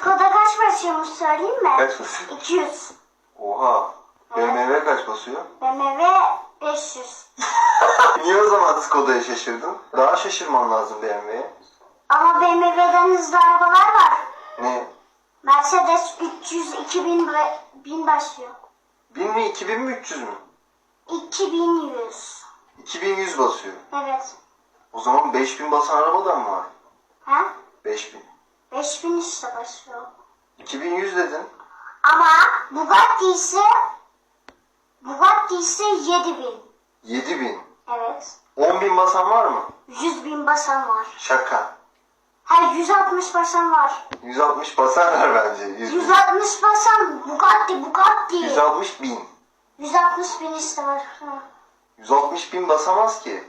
Skoda kaç basıyormuş söyleyeyim mi? Kaç basıyor? 200. Oha. BMW kaç basıyor? BMW 500. Niye o zaman Skoda'ya şaşırdın? Daha şaşırman lazım BMW'ye. Ama BMW'den hızlı arabalar var. Ne? Mercedes 300 2000 ve- bin başlıyor. 1000 mi 2000 mi 300 mü? 2100. 2100 basıyor. Evet. O zaman 5000 basan araba da mı var? Ha? 5000. 5000 işte başlıyor. 2100 dedin. Ama Bugatti ise Bugatti ise 7000. 7000. Evet. 10.000 basan var mı? 100 bin basan var. Şaka. Ha 160 basan var. 160 basan var bence. 100 bin. 160 basan Bugatti Bugatti. 160 bin. 160 bin işte var. Ha. 160 bin basamaz ki.